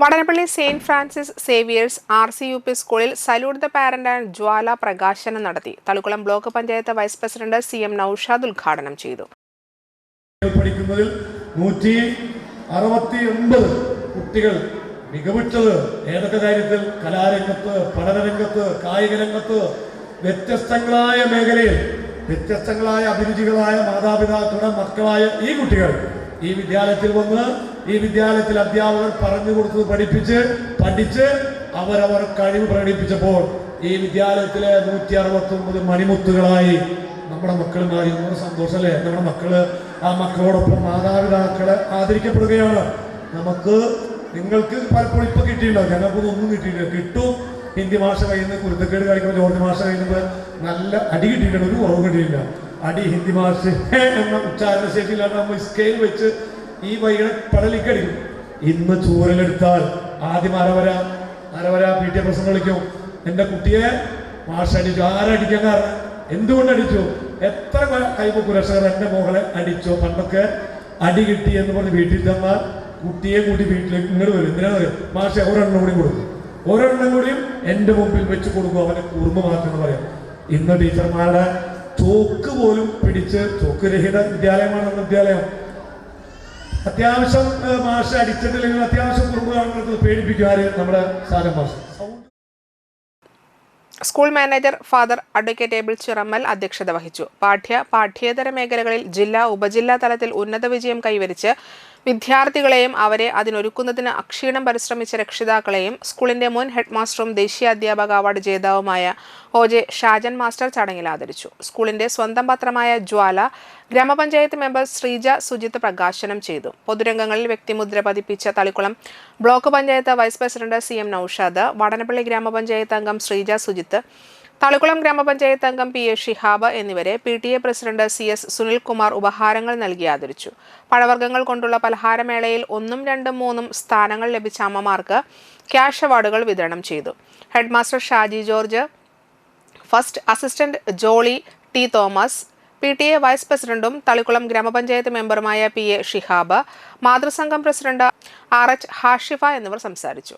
Vadanappally saint Francis Xavier's R C U P സ്കൂളിൽ salute the parent and Jwala പ്രകാശനം നടത്തി. Thalikkulam block panchayat vice president C M Naushad ഉദ്ഘാടനം ചെയ്തു. പഠിക്കുന്നതിൽ നൂറ്റി അറുപത്തി ഒൻപത് കുട്ടികൾ മികവുറ്റത്. ഏതൊക്കെ കാര്യത്തിൽ? കലാരംഗത്ത് പഠനരംഗത്ത് കായിക രംഗത്ത് വ്യത്യസ്തങ്ങളായ മേഖലയിൽ വ്യത്യസ്തങ്ങളായ അഭിരുചികളായ മാതാപിതാക്കളുടെ മക്കളായ ഈ കുട്ടികൾ ഈ വിദ്യാലയത്തിൽ വന്ന് ഈ വിദ്യാലയത്തിൽ അധ്യാപകർ പറഞ്ഞു കൊടുത്തത് പഠിപ്പിച്ച് പഠിച്ച് അവരവർ കഴിവ് പ്രകടിപ്പിച്ചപ്പോൾ ഈ വിദ്യാലയത്തിലെ നൂറ്റി അറുപത്തി ഒമ്പത് മണിമുത്തുകളായി നമ്മുടെ മക്കൾ മാറി. നമ്മുടെ സന്തോഷമല്ലേ? നമ്മുടെ മക്കൾ ആ മക്കളോടൊപ്പം മാതാപിതാക്കളെ ആദരിക്കപ്പെടുകയാണ്. നമുക്ക് നിങ്ങൾക്ക് പലപ്പോഴും ഇപ്പൊ കിട്ടിയിട്ടുണ്ടോ ഞങ്ങൾക്കൊന്നും ഒന്നും കിട്ടിയിട്ടില്ല. കിട്ടും ഹിന്ദി ഭാഷ കഴിയുന്ന കുരുത്തക്കേട് കഴിക്കുമ്പോൾ ജോർജ് ഭാഷ കഴിയുമ്പോൾ നല്ല അടി കിട്ടിയിട്ടുണ്ട്. ഒരു കുറവ് കിട്ടിയില്ല അടി ഹിന്ദി ഭാഷ എന്ന ഉച്ചാരണ ശേഷിയിലാണ് നമ്മൾ സ്കെയിൽ വെച്ച് ഈ വൈകിട്ട് പടലിക്കടിക്കും ഇന്ന് ചൂരലെടുത്താൽ ആദ്യം അരവര അരവര പി ടി എ പ്രശ്നം കളിക്കും. എന്റെ കുട്ടിയെ മാഷ് അടിച്ചു ആരടിക്കാൻ കാരണം എന്തുകൊണ്ട് അടിച്ചു? എത്ര കൈപ്പുരക്ഷകർ എന്റെ മോകളെ അടിച്ചോ? പണ്ടൊക്കെ അടി കിട്ടി എന്ന് പറഞ്ഞ് വീട്ടിൽ തന്നാൽ കുട്ടിയെ കൂട്ടി വീട്ടിലേക്ക് ഇങ്ങോട്ട് വരും. എന്തിനാണ് വരും മാഷ ഒരെണ്ണം കൂടി കൊടുക്കും. ഒരെണ്ണം കൂടിയും എന്റെ മുമ്പിൽ വെച്ച് കൊടുക്കും. അവനെ കുറുമ്പ് മാറ്റം എന്ന് പറയാം. ഇന്ന് ടീച്ചർമാരുടെ ചോക്ക് പോലും പിടിച്ച് തോക്ക് രഹിത വിദ്യാലയമാണ് അന്ന് വിദ്യാലയം. അത്യാവശ്യം മാഷ അടിച്ചിട്ടില്ലെങ്കിൽ അത്യാവശ്യം കുറുമ്പ് കാണുന്നത് പേടിപ്പിക്കും ആര് നമ്മുടെ സാരം മാഷ്. School manager father advocate Abel Chirammal അധ്യക്ഷത വഹിച്ചു. പാഠ്യ പാഠ്യേതര മേഖലകളിൽ ജില്ലാ ഉപജില്ലാ തലത്തിൽ ഉന്നത വിജയം കൈവരിച്ച് വിദ്യാർത്ഥികളെയും അവരെ അതിനൊരുക്കുന്നതിന് അക്ഷീണം പരിശ്രമിച്ച രക്ഷിതാക്കളെയും സ്കൂളിന്റെ മുൻ ഹെഡ് മാസ്റ്ററും ദേശീയ അധ്യാപക അവാർഡ് ജേതാവുമായ ഒ ജെ ഷാജൻ മാസ്റ്റർ ചടങ്ങിൽ ആദരിച്ചു. സ്കൂളിന്റെ സ്വന്തം പത്രമായ ജ്വാല ഗ്രാമപഞ്ചായത്ത് മെമ്പർ ശ്രീജ സുജിത്ത് പ്രകാശനം ചെയ്തു. പൊതുരംഗങ്ങളിൽ വ്യക്തിമുദ്ര പതിപ്പിച്ച Thalikkulam block panchayat vice president C M Naushad Vadanappally ഗ്രാമപഞ്ചായത്ത് അംഗം ശ്രീജ സുജിത്ത് തളിക്കുളം ഗ്രാമപഞ്ചായത്ത് അംഗം പി എ ഷിഹാബ് എന്നിവരെ P T A president C S Sunilkumar ഉപഹാരങ്ങൾ നൽകി ആദരിച്ചു. പഴവർഗങ്ങൾ കൊണ്ടുള്ള പലഹാരമേളയിൽ ഒന്നും രണ്ടും മൂന്നും സ്ഥാനങ്ങൾ ലഭിച്ച അമ്മമാർക്ക് ക്യാഷ് അവാർഡുകൾ വിതരണം ചെയ്തു. Headmaster Shaji George first assistant Jolly T Thomas P T A vice പ്രസിഡന്റും തളിക്കുളം ഗ്രാമപഞ്ചായത്ത് മെമ്പറുമായ പി എ ഷിഹാബ് മാതൃസംഘം പ്രസിഡന്റ് ആർ എച്ച് ഹാഷിഫ എന്നിവർ സംസാരിച്ചു.